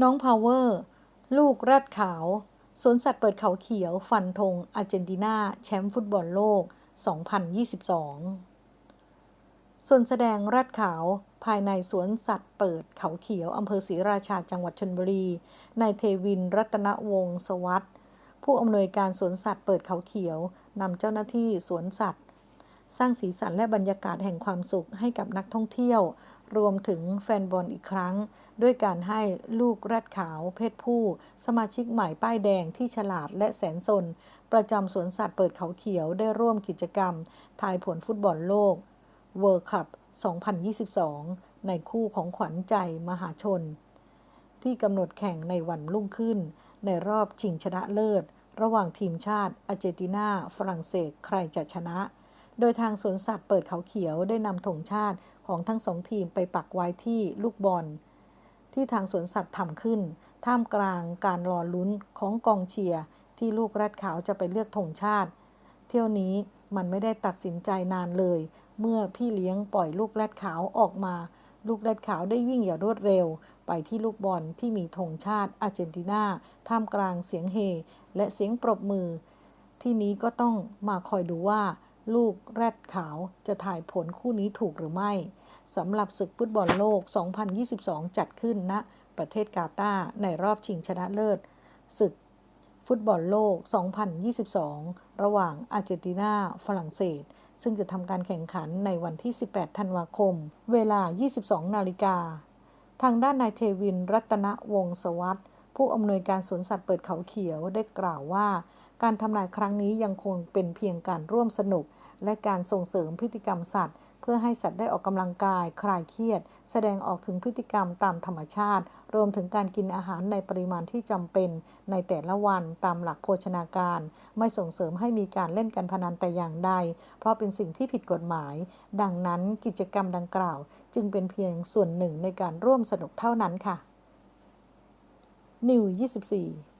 น้องพาวเวอร์ ลูกแรดขาว สวนสัตว์เปิดเขาเขียว ฟันธงอาร์เจนตินาแชมป์ฟุตบอลโลก 2022 ส่วนแสดงแรดขาวภายในสวนสัตว์เปิดเขาเขียว อำเภอศรีราชาจังหวัดชลบุรี นายเทวินรัตนวงศ์สวัสด์ผู้อำนวยการสวนสัตว์เปิดเขาเขียว นำเจ้าหน้าที่สวนสัตว์ สร้างสีสันและบรรยากาศแห่งความสุขให้กับนักท่องเที่ยว รวมถึงแฟนบอลอีกครั้ง ด้วยการให้ลูกแรดขาวเพศผู้ สมาชิกใหม่ป้ายแดงที่ฉลาดและแสนสน ประจำสวนสัตว์เปิดเขาเขียวได้ร่วมกิจกรรม ทายผลฟุตบอลโลกเวิร์คัพ2022 ในคู่ของขวัญใจมหาชน ที่กำหนดแข่งในวันรุ่งขึ้น ในรอบชิงชนะเลิศ ระหว่างทีมชาติอาร์เจนตินาฝรั่งเศสใครจะชนะ โดยทางสวนสัตว์เปิดเขาเขียวได้นำธงชาติของทั้งสองทีมไปปักไว้ที่ลูกบอล ที่ทางสวนสัตว์ทำขึ้น ท่ามกลางการรอลุ้นของกองเชียร์ที่ลูกแรดขาวจะไปเลือกธงชาติ เที่ยวนี้มันไม่ได้ตัดสินใจนานเลย เมื่อพี่เลี้ยงปล่อยลูกแรดขาวออกมา ลูกแรดขาวได้วิ่งอย่างรวดเร็ว ไปที่ลูกบอลที่มีธงชาติอาร์เจนตินาท่ามกลางเสียงเฮ และเสียงปรบมือ ที่นี้ก็ต้องมาคอยดูว่า ลูกแรดขาวจะถ่ายผลคู่นี้ถูกหรือไม่สำหรับศึกฟุตบอลโลก 2022 จัดขึ้นณนะประเทศกาตาร์ในรอบชิงชนะเลิศศึกฟุตบอลโลก 2022 ระหว่างอาร์เจนตินา ฝรั่งเศส ซึ่งจะทำการแข่งขันในวันที่ 18 ธันวาคม เวลา 22 นาฬิกา ทางด้านนายเทวินรัตนวงศวัสดิ์ผู้อำนวยการสวนสัตว์เปิดเขาเขียวได้กล่าวว่า การทำลายครั้งนี้ยังคงเป็นเพียงการร่วมสนุก และการส่งเสริมพฤติกรรมสัตว์ เพื่อให้สัตว์ได้ออกกำลังกาย คลายเครียด แสดงออกถึงพฤติกรรมตามธรรมชาติ รวมถึงการกินอาหารในปริมาณที่จำเป็น ในแต่ละวันตามหลักโภชนาการ ไม่ส่งเสริมให้มีการเล่นการพนันแต่อย่างใด เพราะเป็นสิ่งที่ผิดกฎหมาย ดังนั้นกิจกรรมดังกล่าว จึงเป็นเพียงส่วนหนึ่งในการร่วมสนุกเท่านั้นค่ะนิว24